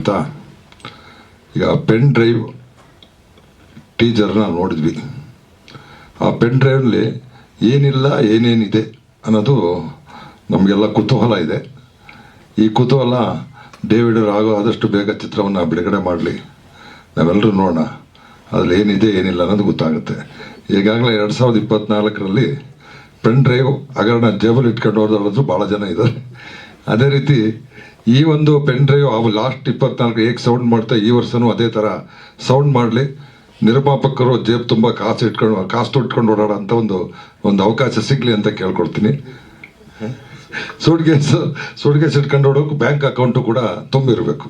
ಅಂತ ಈಗ pen drive ಟೀಚರ್ನ ನೋಡಿದ್ವಿ. ಆ ಪೆನ್ ಡ್ರೈವ್ನಲ್ಲಿ ಏನಿಲ್ಲ, ಏನೇನಿದೆ ಅನ್ನೋದು ನಮಗೆಲ್ಲ ಕುತೂಹಲ ಇದೆ. ಈ ಕುತೂಹಲ ಡೇವಿಡ್ ಆಗೋ ಆದಷ್ಟು ಬೇಗ ಚಿತ್ರವನ್ನು ಬಿಡುಗಡೆ ಮಾಡಲಿ. ನಾವೆಲ್ಲರೂ ನೋಡೋಣ. ಅದ್ರಲ್ಲಿ ಏನಿದೆ, ಏನಿಲ್ಲ ಅನ್ನೋದು ಗೊತ್ತಾಗುತ್ತೆ. ಈಗಾಗಲೇ ಎರಡು ಸಾವಿರದ ಇಪ್ಪತ್ತ್ನಾಲ್ಕರಲ್ಲಿ ಪೆನ್ ಡ್ರೈವ್ ಹಗರಣ ಜೇಬಲ್ ಇಟ್ಕೊಂಡು ಹೋದವರು ಭಾಳ ಜನ ಇದ್ದಾರೆ. ಅದೇ ರೀತಿ ಈ ಒಂದು ಪೆನ್ ಡ್ರೈವ್ ಅವು ಲಾಸ್ಟ್ ಇಪ್ಪತ್ನಾಲ್ಕು ಹೇಗೆ ಸೌಂಡ್ ಮಾಡ್ತಾ ಈ ವರ್ಷನೂ ಅದೇ ಥರ ಸೌಂಡ್ ಮಾಡಲಿ. ನಿರ್ಮಾಪಕರು ಜೇಬ್ ತುಂಬ ಕಾಸು ಇಟ್ಕೊಂಡು ಕಾಸು ಇಟ್ಕೊಂಡು ಓಡಾಡೋ ಅಂತ ಒಂದು ಒಂದು ಅವಕಾಶ ಸಿಗಲಿ ಅಂತ ಕೇಳ್ಕೊಡ್ತೀನಿ. ಸೂಟ್ ಕೇಸ್ ಇಟ್ಕೊಂಡು ಹೋಡೋಕೆ ಬ್ಯಾಂಕ್ ಅಕೌಂಟು ಕೂಡ ತುಂಬಿರಬೇಕು.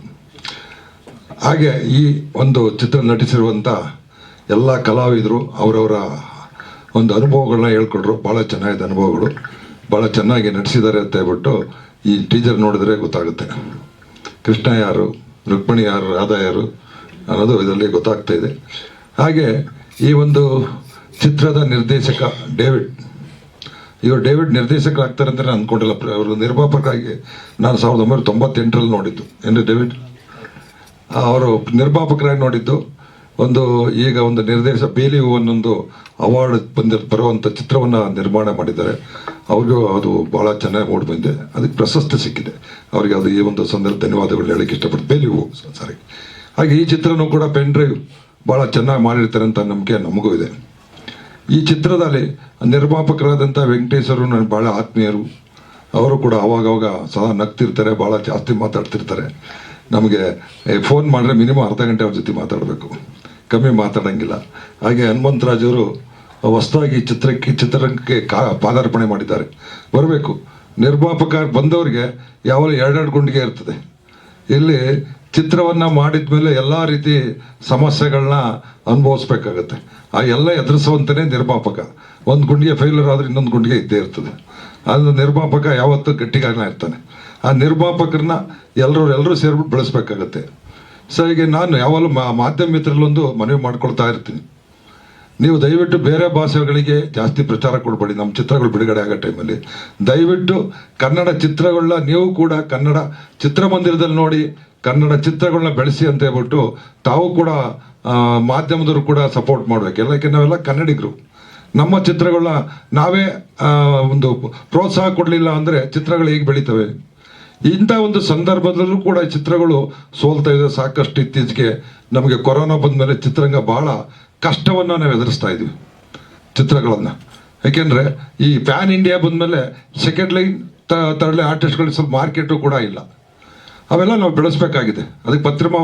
ಹಾಗೆ ಈ ಒಂದು ಚಿತ್ರ ನಟಿಸಿರುವಂಥ ಎಲ್ಲ ಕಲಾವಿದರು, ಅವರವರ ಒಂದು ಅನುಭವಗಳನ್ನ ಹೇಳ್ಕೊಟ್ರು. ಭಾಳ ಚೆನ್ನಾಗಿದೆ ಅನುಭವಗಳು. ಭಾಳ ಚೆನ್ನಾಗಿ ನಟಿಸಿದ್ದಾರೆ ಅಂತ ಹೇಳ್ಬಿಟ್ಟು ಈ ಟೀಸರ್ ನೋಡಿದ್ರೆ ಗೊತ್ತಾಗುತ್ತೆ. ಕೃಷ್ಣ ಯಾರು, ರುಕ್ಮಿಣಿ ಯಾರು, ರಾಧಾ ಯಾರು ಅನ್ನೋದು ಇದರಲ್ಲಿ ಗೊತ್ತಾಗ್ತಾ ಇದೆ. ಹಾಗೆ ಈ ಒಂದು ಚಿತ್ರದ ನಿರ್ದೇಶಕ ಡೇವಿಡ್, ಇವರು ಡೇವಿಡ್ ನಿರ್ದೇಶಕರಾಗ್ತಾರೆ ಅಂತ ನಾನು ಅಂದ್ಕೊಂಡಿಲ್ಲ ಅವರು ನಿರ್ಮಾಪಕರಾಗಿ ನಾನು ಸಾವಿರದ ಒಂಬೈನೂರ ತೊಂಬತ್ತೆಂಟರಲ್ಲಿ ನೋಡಿದ್ದು. ಏನು ಡೇವಿಡ್? ಅವರು ನಿರ್ಮಾಪಕರಾಗಿ ನೋಡಿದ್ದು ಒಂದು ಈಗ ಒಂದು ನಿರ್ದೇಶ, ಬೇಲಿ ಹೂ ಅನ್ನೊಂದು ಅವಾರ್ಡ್ ಬಂದಿ ಬರುವಂಥ ಚಿತ್ರವನ್ನು ನಿರ್ಮಾಣ ಮಾಡಿದ್ದಾರೆ. ಅವ್ರಿಗೂ ಅದು ಭಾಳ ಚೆನ್ನಾಗಿ ಓಡ್ ಬಂದಿದೆ. ಅದಕ್ಕೆ ಪ್ರಶಸ್ತಿ ಸಿಕ್ಕಿದೆ. ಅವರಿಗೆ ಅದು ಈ ಒಂದು ಸಂದರ್ಭ ಧನ್ಯವಾದಗಳು ಹೇಳಕ್ಕೆ ಇಷ್ಟಪಡ್ತೇವೆ ನೀವು ಸಾರಿ. ಹಾಗೆ ಈ ಚಿತ್ರನೂ ಕೂಡ ಪೆನ್ ಡ್ರೈವ್ ಭಾಳ ಚೆನ್ನಾಗಿ ಮಾಡಿರ್ತಾರೆ ಅಂತ ನಂಬಿಕೆ ನಮಗೂ ಇದೆ. ಈ ಚಿತ್ರದಲ್ಲಿ ನಿರ್ಮಾಪಕರಾದಂಥ ವೆಂಕಟೇಶ್ವರು ನನ್ನ ಭಾಳ ಆತ್ಮೀಯರು. ಅವರು ಕೂಡ ಅವಾಗವಾಗ ಸದಾ ನಗ್ತಿರ್ತಾರೆ ಭಾಳ ಜಾಸ್ತಿ ಮಾತಾಡ್ತಿರ್ತಾರೆ. ನಮಗೆ ಫೋನ್ ಮಾಡಿದ್ರೆ ಮಿನಿಮಮ್ ಅರ್ಧ ಗಂಟೆ ಅವ್ರ ಜೊತೆ ಮಾತಾಡಬೇಕು. ಕಮ್ಮಿ ಮಾತಾಡೋಂಗಿಲ್ಲ. ಹಾಗೆ ಹನುಮಂತರಾಜವರು ಹೊಸದಾಗಿ ಚಿತ್ರಕ್ಕೆ ಚಿತ್ರರಂಗಕ್ಕೆ ಕಾ ಪಾದಾರ್ಪಣೆ ಮಾಡಿದ್ದಾರೆ. ಬರಬೇಕು. ನಿರ್ಮಾಪಕ ಬಂದವರಿಗೆ ಯಾವಾಗ ಎರಡೆರಡು ಗುಂಡಿಗೆ ಇರ್ತದೆ. ಇಲ್ಲಿ ಚಿತ್ರವನ್ನು ಮಾಡಿದ ಮೇಲೆ ಎಲ್ಲ ರೀತಿ ಸಮಸ್ಯೆಗಳನ್ನ ಅನುಭವಿಸ್ಬೇಕಾಗತ್ತೆ. ಆ ಎಲ್ಲ ಎದುರಿಸುವಂತನೇ ನಿರ್ಮಾಪಕ. ಒಂದು ಗುಂಡಿಗೆ ಫೇಲ್ಯೂರ್ ಆದರೆ ಇನ್ನೊಂದು ಗುಂಡಿಗೆ ಇದ್ದೇ ಇರ್ತದೆ. ಅದು ನಿರ್ಮಾಪಕ ಯಾವತ್ತೂ ಗಟ್ಟಿಗಾಗನೇ ಇರ್ತಾನೆ. ಆ ನಿರ್ಮಾಪಕರನ್ನ ಎಲ್ಲರೂ ಎಲ್ಲರೂ ಸೇರ್ಬಿಟ್ಟು ಬೆಳೆಸ್ಬೇಕಾಗತ್ತೆ. ಸೊ ಈಗ ನಾನು ಯಾವಾಗಲೂ ಮಾಧ್ಯಮ ಮಿತ್ರರಲ್ಲೊಂದು ಮನವಿ ಮಾಡ್ಕೊಳ್ತಾ ಇರ್ತೀನಿ. ನೀವು ದಯವಿಟ್ಟು ಬೇರೆ ಭಾಷೆಗಳಿಗೆ ಜಾಸ್ತಿ ಪ್ರಚಾರ ಕೊಡಬೇಡಿ. ನಮ್ಮ ಚಿತ್ರಗಳು ಬಿಡುಗಡೆ ಆಗೋ ಟೈಮಲ್ಲಿ. ದಯವಿಟ್ಟು ಕನ್ನಡ ಚಿತ್ರಗಳನ್ನ ನೀವು ಕೂಡ ಕನ್ನಡ ಚಿತ್ರಮಂದಿರದಲ್ಲಿ ನೋಡಿ, ಕನ್ನಡ ಚಿತ್ರಗಳನ್ನ ಬೆಳೆಸಿ ಅಂತ ಹೇಳ್ಬಿಟ್ಟು ತಾವು ಕೂಡ ಮಾಧ್ಯಮದವರು ಕೂಡ ಸಪೋರ್ಟ್ ಮಾಡಬೇಕು. ಎಲ್ಲಕ್ಕೆ ನಾವೆಲ್ಲ ಕನ್ನಡಿಗರು. ನಮ್ಮ ಚಿತ್ರಗಳನ್ನ ನಾವೇ ಒಂದು ಪ್ರೋತ್ಸಾಹ ಕೊಡಲಿಲ್ಲ ಅಂದರೆ ಚಿತ್ರಗಳು ಹೇಗೆ ಬೆಳೀತವೆ? ಇಂಥ ಒಂದು ಸಂದರ್ಭದಲ್ಲೂ ಕೂಡ ಚಿತ್ರಗಳು ಸೋಲ್ತಾ ಇದೆ. ಸಾಕಷ್ಟು ಇತ್ತೀಚೆಗೆ ನಮಗೆ ಕೊರೋನಾ ಬಂದ ಮೇಲೆ ಚಿತ್ರರಂಗ ಬಹಳ ಕಷ್ಟವನ್ನು ನಾವು ಎದುರಿಸ್ತಾ ಇದ್ದೀವಿ ಚಿತ್ರಗಳನ್ನು. ಯಾಕೆಂದರೆ ಈ ಪ್ಯಾನ್ ಇಂಡಿಯಾ ಬಂದಮೇಲೆ ಸೆಕೆಂಡ್ ಲೈನ್ ತರಲೆ ಆರ್ಟಿಸ್ಟ್ಗಳಿಗೆ ಸ್ವಲ್ಪ ಮಾರ್ಕೆಟು ಕೂಡ ಇಲ್ಲ. ಅವೆಲ್ಲ ನಾವು ಬೆಳೆಸ್ಬೇಕಾಗಿದೆ. ಅದಕ್ಕೆ ಪತ್ರಿಮ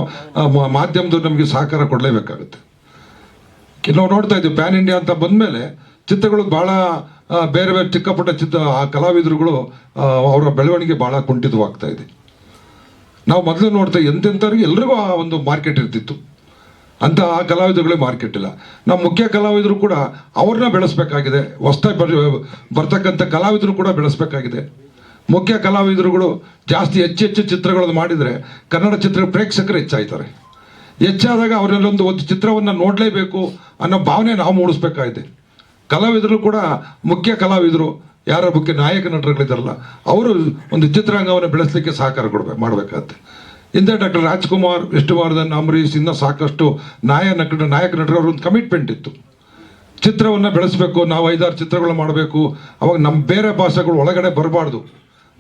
ಮಾಧ್ಯಮದವ್ರು ನಮಗೆ ಸಹಕಾರ ಕೊಡಲೇಬೇಕಾಗುತ್ತೆ. ನಾವು ನೋಡ್ತಾ ಇದ್ದೀವಿ ಪ್ಯಾನ್ ಇಂಡಿಯಾ ಅಂತ ಬಂದಮೇಲೆ ಚಿತ್ರಗಳು ಭಾಳ ಬೇರೆ ಬೇರೆ ಚಿಕ್ಕ ಪುಟ್ಟ ಚಿತ್ರ, ಆ, ಕಲಾವಿದರುಗಳು ಅವರ ಬೆಳವಣಿಗೆ ಭಾಳ ಕುಂಠಿತವಾಗ್ತಾ ಇದೆ. ನಾವು ಮೊದಲು ನೋಡ್ತಾ ಎಂತೆಂಥವ್ರಿಗೆ ಎಲ್ರಿಗೂ ಆ ಒಂದು ಮಾರ್ಕೆಟ್ ಇರ್ತಿತ್ತು. ಅಂತ ಆ ಕಲಾವಿದರುಗಳೇ ಮಾರ್ಕೆಟ್ ಇಲ್ಲ. ನಮ್ಮ ಮುಖ್ಯ ಕಲಾವಿದರು ಕೂಡ ಅವ್ರನ್ನ ಬೆಳೆಸ್ಬೇಕಾಗಿದೆ. ಹೊಸ್ತಾಗಿ ಬರ್, ಬರ್ತಕ್ಕಂಥ ಕಲಾವಿದರು ಕೂಡ ಬೆಳೆಸ್ಬೇಕಾಗಿದೆ. ಮುಖ್ಯ ಕಲಾವಿದರುಗಳು ಜಾಸ್ತಿ ಹೆಚ್ಚು ಹೆಚ್ಚು ಚಿತ್ರಗಳನ್ನು ಮಾಡಿದರೆ ಕನ್ನಡ ಚಿತ್ರ ಪ್ರೇಕ್ಷಕರು ಹೆಚ್ಚಾಯ್ತಾರೆ. ಹೆಚ್ಚಾದಾಗ ಅವರಲ್ಲೊಂದು ಒಂದು ಚಿತ್ರವನ್ನು ನೋಡಲೇಬೇಕು ಅನ್ನೋ ಭಾವನೆ ನಾವು ಮೂಡಿಸ್ಬೇಕಾಗಿದೆ. ಕಲಾವಿದರು ಕೂಡ ಮುಖ್ಯ ಕಲಾವಿದರು, ಯಾರ ಮುಖ್ಯ ನಾಯಕ ನಟರುಗಳಿದ್ದಾರಲ್ಲ, ಅವರು ಒಂದು ಚಿತ್ರಾಂಗವನ್ನು ಬೆಳೆಸಲಿಕ್ಕೆ ಸಹಕಾರ ಕೊಡ್ಬೇಕು ಮಾಡಬೇಕಾಗತ್ತೆ. ಹಿಂದೆ ಡಾಕ್ಟರ್ ರಾಜ್ಕುಮಾರ್ ವಿಷ್ಣುವರ್ಧನ್ ಅಂಬರೀಷ್ ಇನ್ನೂ ಸಾಕಷ್ಟು ನಾಯ ನಟ ನಾಯಕ ನಟರ ಒಂದು ಕಮಿಟ್ಮೆಂಟ್ ಇತ್ತು. ಚಿತ್ರವನ್ನು ಬೆಳೆಸಬೇಕು, ನಾವು ಐದಾರು ಚಿತ್ರಗಳು ಮಾಡಬೇಕು, ಅವಾಗ ನಮ್ಮ ಬೇರೆ ಭಾಷೆಗಳು ಒಳಗಡೆ ಬರಬಾರ್ದು.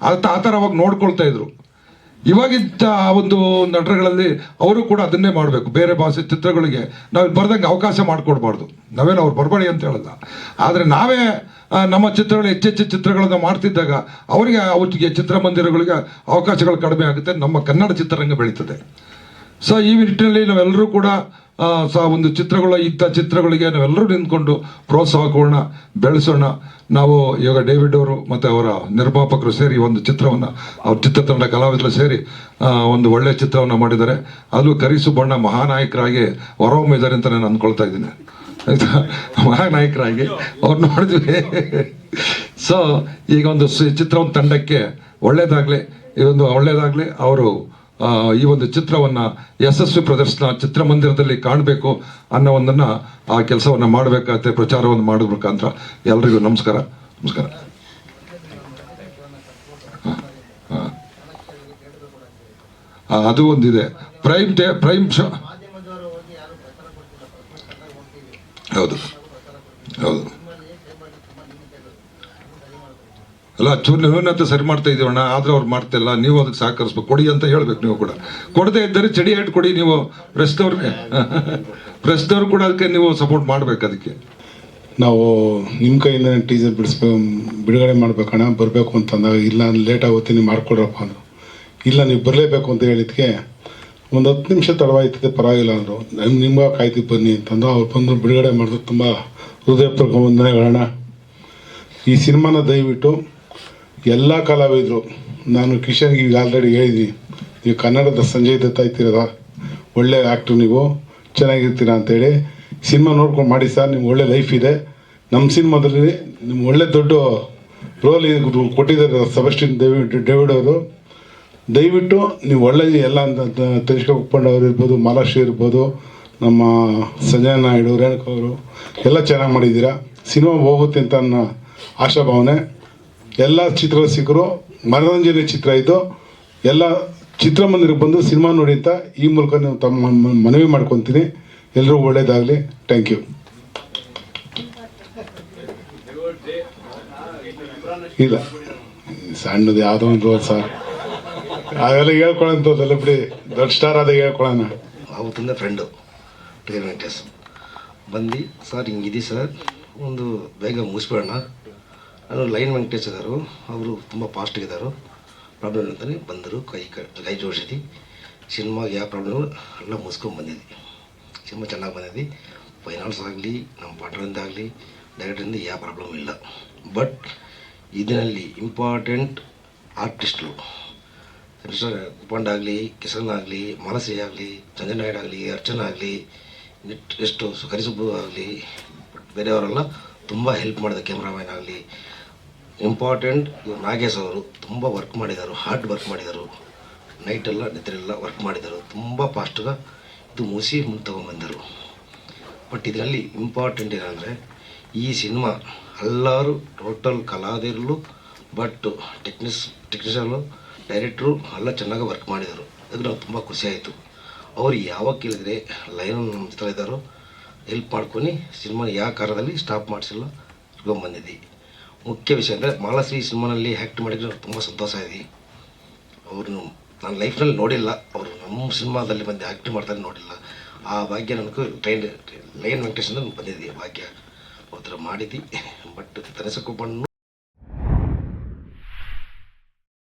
ಆ ಥರ ಅವಾಗ ನೋಡ್ಕೊಳ್ತಾ ಇದ್ರು. ಇವಾಗಿದ್ದ ಆ ಒಂದು ನಟರುಗಳಲ್ಲಿ ಅವರು ಕೂಡ ಅದನ್ನೇ ಮಾಡಬೇಕು. ಬೇರೆ ಭಾಷೆ ಚಿತ್ರಗಳಿಗೆ ನಾವು ಬರ್ದಂಗೆ ಅವಕಾಶ ಮಾಡಿಕೊಡ್ಬಾರ್ದು. ನಾವೇನು ಅವ್ರು ಬರಬೇಡಿ ಅಂತ ಹೇಳಲ್ಲ. ಆದರೆ ನಾವೇ ನಮ್ಮ ಚಿತ್ರಗಳು ಹೆಚ್ಚೆಚ್ಚು ಚಿತ್ರಗಳನ್ನು ಮಾಡ್ತಿದ್ದಾಗ ಅವರಿಗೆ ಅವತ್ತಿಗೆ ಚಿತ್ರಮಂದಿರಗಳಿಗೆ ಅವಕಾಶಗಳು ಕಡಿಮೆ ಆಗುತ್ತೆ. ನಮ್ಮ ಕನ್ನಡ ಚಿತ್ರರಂಗ ಬೆಳೀತದೆ. ಸೊ ಈ ನಿಟ್ಟಿನಲ್ಲಿ ನಾವೆಲ್ಲರೂ ಕೂಡ ಸ, ಒಂದು ಚಿತ್ರಗಳು, ಇಂಥ ಚಿತ್ರಗಳಿಗೆ ನಾವೆಲ್ಲರೂ ನಿಂತ್ಕೊಂಡು ಪ್ರೋತ್ಸಾಹ ಕೊಡೋಣ ಬೆಳೆಸೋಣ. ನಾವು ಇವಾಗ ಡೇವಿಡ್ ಅವರು ಮತ್ತು ಅವರ ನಿರ್ಮಾಪಕರು ಸೇರಿ ಒಂದು ಚಿತ್ರವನ್ನು, ಅವ್ರ ಚಿತ್ರತಂಡ ಕಲಾವಿದರು ಸೇರಿ ಒಂದು ಒಳ್ಳೆಯ ಚಿತ್ರವನ್ನು ಮಾಡಿದ್ದಾರೆ. ಅದು ಕರಿಸುಬಣ್ಣ ಮಹಾನಾಯಕರಾಗಿ ಹೊರಹೊಮ್ಮಿದ್ದಾರೆ ಅಂತ ನಾನು ಅಂದ್ಕೊಳ್ತಾ ಇದ್ದೀನಿ. ಆಯಿತಾ? ಮಹಾನಾಯಕರಾಗಿ. ಅವ್ರು ನೋಡಿದ್ವಿ. ಸೊ ಈಗ ಒಂದು ಚಿತ್ರ ಚಿತ್ರವನ್ನು ತಂಡಕ್ಕೆ ಒಳ್ಳೇದಾಗಲಿ, ಇದೊಂದು ಒಳ್ಳೇದಾಗಲಿ, ಅವರು ಈ ಒಂದು ಚಿತ್ರವನ್ನು ಯಶಸ್ವಿ ಪ್ರದರ್ಶನ ಚಿತ್ರಮಂದಿರದಲ್ಲಿ ಕಾಣಬೇಕು ಅನ್ನೋ ಒಂದನ್ನು ಆ ಕೆಲಸವನ್ನು ಮಾಡಬೇಕಾಗತ್ತೆ ಪ್ರಚಾರವನ್ನು ಮಾಡೋ ಮುಖಾಂತರ ಎಲ್ರಿಗೂ ನಮಸ್ಕಾರ. ನಮಸ್ಕಾರ. ಅದು ಒಂದಿದೆ. ಪ್ರೈಮ್ ಟೇ, ಪ್ರೈಮ್ ಶೋ. ಹೌದು. ಹೋಗಿ ಯಾರು ಪ್ರಚಾರ ಕೊಡ್ತಿಲ್ಲ ಪ್ರಶ್ನೆ ಕಂಡಾಗ ಹೋಗ್ತೀವಿ ಹೌದು ಪ್ರಚಾರ ಕೊಡ್ತೀವಿ ಹೌದು ನಿಮ್ಮಲ್ಲಿ ಸೇರ್ಬಾರ್ದು ತುಂಬ ಲಿಮಿಟೆಡ್ ಸರಿ ಮಾಡ್ಬೇಕು ಅಲ್ಲ, ಚೂರು ನ್ಯೂನತೆ ಸರಿ ಮಾಡ್ತಾ ಇದೀವಣ್ಣ ಆದ್ರೆ ಅವ್ರು ಮಾಡ್ತಿಲ್ಲ, ನೀವು ಅದಕ್ಕೆ ಸಹಕರಿಸ್ಬೇಕು, ಕೊಡಿ ಅಂತ ಹೇಳ್ಬೇಕು ನೀವು ಕೂಡ. ಕೊಡದೇ ಇದ್ದರೆ ಚಡಿ ಹೇಳಿ ಕೊಡಿ ನೀವು ಪ್ರೆಸ್ನವ್ರಿಗೆ ಪ್ರೆಸ್ನವ್ರು ಕೂಡ ಅದಕ್ಕೆ ನೀವು ಸಪೋರ್ಟ್ ಮಾಡ್ಬೇಕು ಅದಕ್ಕೆ. ನಾವು ನಿಮ್ಮ ಕೈಯಿಂದ ಟೀಸರ್ ಬಿಡಿಸ್ಬೇಕು, ಬಿಡುಗಡೆ ಮಾಡ್ಬೇಕಣ್ಣ ಬರಬೇಕು ಅಂತಂದಾಗ ಇಲ್ಲ ಲೇಟ್ ಆಗುತ್ತೆ, ನೀವು ಮಾಡ್ಕೊಡ್ರಪ್ಪ ಅಂದರು. ಇಲ್ಲ, ನೀವು ಬರಲೇಬೇಕು ಅಂತ ಹೇಳಿದ್ಕೆ, ಒಂದು ಹತ್ತು ನಿಮಿಷ ತಡವಾಯ್ತದೆ, ಪರವಾಗಿಲ್ಲ ಅಂದರು. ನಿಮ್ಮ ನಿಮ್ಗೆ ಕಾಯ್ತಿ ಬನ್ನಿ ಅಂತಂದು ಅವ್ರು ಬಂದು ಬಿಡುಗಡೆ ಮಾಡಿದ್ರು, ತುಂಬ ಹೃದಯಪೂರ್ವಕ ವಂದನೆಗಳಣ್ಣ ಈ ಸಿನಿಮಾನ ದಯವಿಟ್ಟು ಎಲ್ಲ ಕಲಾವಿದರು. ನಾನು ಕಿಶನ್ಗೆ ಈಗ ಆಲ್ರೆಡಿ ಹೇಳಿದ್ದೀನಿ ನೀವು ಕನ್ನಡದ ಸಂಜಯ್ ದತ್ತ ಇರ್ತೀರಲ್ಲ ಒಳ್ಳೆ ಆ್ಯಕ್ಟ್ರು ನೀವು, ಚೆನ್ನಾಗಿರ್ತೀರ ಅಂತೇಳಿ. ಸಿನಿಮಾ ನೋಡ್ಕೊಂಡು ಮಾಡಿ ಸರ್, ನಿಮ್ಗೆ ಒಳ್ಳೆ ಲೈಫ್ ಇದೆ. ನಮ್ಮ ಸಿನಿಮಾದಲ್ಲಿ ನಿಮ್ಗೆ ಒಳ್ಳೆ ದೊಡ್ಡ ರೋಲ್ ಕೊಟ್ಟಿದ್ದಾರೆ ಸಬಸ್ಟಿನ್ ಡೇವಿಡ್ ಡೇವಿಡ್ ಅವರು. ದಯವಿಟ್ಟು ನೀವು ಒಳ್ಳೆ ಎಲ್ಲ ಅಂತ ಉಪ್ಪಂಡ ಅವರು ಇರ್ಬೋದು, ಮಾಲಾಶ್ರೀ ಇರ್ಬೋದು, ನಮ್ಮ ಸಂಜಯ್ ನಾಯ್ಡು, ರೇಣುಕಾ ಅವರು, ಎಲ್ಲ ಚೆನ್ನಾಗಿ ಮಾಡಿದ್ದೀರಾ? ಸಿನಿಮಾ ಹೋಗುತ್ತೆ ಅಂತ ನನ್ನ ಆಶಾಭಾವನೆ. ಎಲ್ಲ ಚಿತ್ರರಸಿಕರು ಮನೋರಂಜನೆ ಚಿತ್ರ ಇದು. ಎಲ್ಲ ಚಿತ್ರಮಂದಿರಕ್ಕೆ ಬಂದು ಸಿನಿಮಾ ನೋಡಿ ಅಂತ ಈ ಮೂಲಕ ನೀವು ತಮ್ಮ ಮನವಿ ಮಾಡ್ಕೊತೀನಿ. ಎಲ್ಲರೂ ಒಳ್ಳೇದಾಗಲಿ. ಥ್ಯಾಂಕ್ ಯು ಇಲ್ಲ. ಸಣ್ಣದು ಯಾವುದೋ ಒಂದು ರೋಲ್ ಸರ್ ಅವೆಲ್ಲ ಹೇಳ್ಕೊಳ್ಳೋಂಥದ್ದಲ್ಲ ಬಿಡಿ. ದೊಡ್ಡ ಸ್ಟಾರ್ ಅದೇ ಹೇಳ್ಕೊಳ್ಳೋಣ. ಅವತ್ತಿಂದ ಫ್ರೆಂಡು ಟಿ ವೆಂಕಟೇಶ್. ಬಂದು, ಸರ್ ಹಿಂಗಿದೆ ಸರ್. ಒಂದು ಬೇಗ ಮುಗಿಸ್ಬಿಡೋಣ. ನಾನು ಲೈನ್ ವೆಂಕಟೇಶ್ ಇದ್ದರು ಅವರು ತುಂಬ ಫಾಸ್ಟ್ ಇದ್ದಾರೆ ಪ್ರಾಬ್ಲಮ್ ಅಂತಲೇ ಬಂದರು, ಕೈ ಕೈ ಜೋಡಿಸಿದ್ವಿ. ಸಿನಿಮಾಗೆ ಯಾವ ಪ್ರಾಬ್ಲಮ್ ಎಲ್ಲ ಮುಗಿಸ್ಕೊಂಡು ಬಂದಿದ್ವಿ. ಸಿನಿಮಾ ಚೆನ್ನಾಗಿ ಬಂದಿದ್ವಿ. ಫೈನಾನ್ಸ್ ಆಗಲಿ, ನಮ್ಮ ಪಾರ್ಟ್ನರಿಂದ ಆಗಲಿ ಡೈರೆಕ್ಟರಿಂದ ಯಾವ ಪ್ರಾಬ್ಲಮ್ ಇಲ್ಲ. ಬಟ್ ಇದರಲ್ಲಿ ಇಂಪಾರ್ಟೆಂಟ್ ಆರ್ಟಿಸ್ಟ್ಗಳು ಕುಪ್ಪಂಡ ಆಗಲಿ, ಕಿಸನ್ ಆಗಲಿ, ಮಾನಸಿ ಆಗಲಿ ಸಂಜಯ್ ನಾಯ್ಡು ಆಗಲಿ ಅರ್ಚನಾ ಆಗಲಿ ಎಷ್ಟು ಕರಿಸುಬ್ಬು ಆಗಲಿ, ಬೇರೆಯವರೆಲ್ಲ ತುಂಬ ಹೆಲ್ಪ್ ಮಾಡಿದೆ ಕ್ಯಾಮ್ರಾಮ್ಯಾನ್ ಆಗಲಿ ಇಂಪಾರ್ಟೆಂಟ್ ನಾಗೇಶ್ ಅವರು ತುಂಬ ವರ್ಕ್ ಮಾಡಿದರು ಹಾರ್ಡ್ ವರ್ಕ್ ಮಾಡಿದರು. ನೈಟೆಲ್ಲ ನಿದ್ರೆಲ್ಲ ವರ್ಕ್ ಮಾಡಿದರು. ತುಂಬ ಫಾಸ್ಟಾಗ ಇದು ಮುಸಿ ಮುಂದೆ ತೊಗೊಂಬಂದರು ಬಟ್ ಇದರಲ್ಲಿ ಇಂಪಾರ್ಟೆಂಟ್ ಏನಂದರೆ ಈ ಸಿನಿಮಾ ಎಲ್ಲರೂ ಟೋಟಲ್ ಕಲಾವಿದರು ಬಟ್ ಟೆಕ್ನಿಸ್ ಟೆಕ್ನಿಷಿಯನು ಡೈರೆಕ್ಟ್ರು ಎಲ್ಲ ಚೆನ್ನಾಗಿ ವರ್ಕ್ ಮಾಡಿದರು. ಅದು ನಾವು ತುಂಬ ಖುಷಿಯಾಯಿತು ಅವರು ಯಾವಾಗ ಕೇಳಿದರೆ ಲೈನ್ ನಮ್ಮ ಇದ್ದಾರೋ ಹೆಲ್ಪ್ ಮಾಡ್ಕೊಂಡು ಸಿನಿಮಾ ಯಾವ ಕಾರದಲ್ಲಿ ಸ್ಟಾಪ್ ಮಾಡಿಸಿಲ್ಲ ಬಂದಿದ್ವಿ ಮುಖ್ಯ ವಿಷಯ ಅಂದರೆ ಮಾಲಶ್ರೀ ಸಿನಿಮಾನಲ್ಲಿ ಆ್ಯಕ್ಟ್ ಮಾಡಿದ್ರೆ ನನಗೆ ತುಂಬ ಸಂತೋಷ ಇದೆ. ಅವ್ರನ್ನು ನಾನು ಲೈಫ್ನಲ್ಲಿ ನೋಡಿಲ್ಲ. ಅವರು ನಮ್ಮ ಸಿನಿಮಾದಲ್ಲಿ ಬಂದು ಆ್ಯಕ್ಟ್ ಮಾಡ್ತಾರೆ ನೋಡಿಲ್ಲ. ಆ ಭಾಗ್ಯ ನನಗೂ ಟ್ರೈನ್ ಲೈನ್ ವೆಂಕಟೇಶನ್ ಬಂದಿದ್ದೆ ಭಾಗ್ಯ. ಅವ್ರ ಥರ ಬಟ್ ತನಸಕ್ಕೂ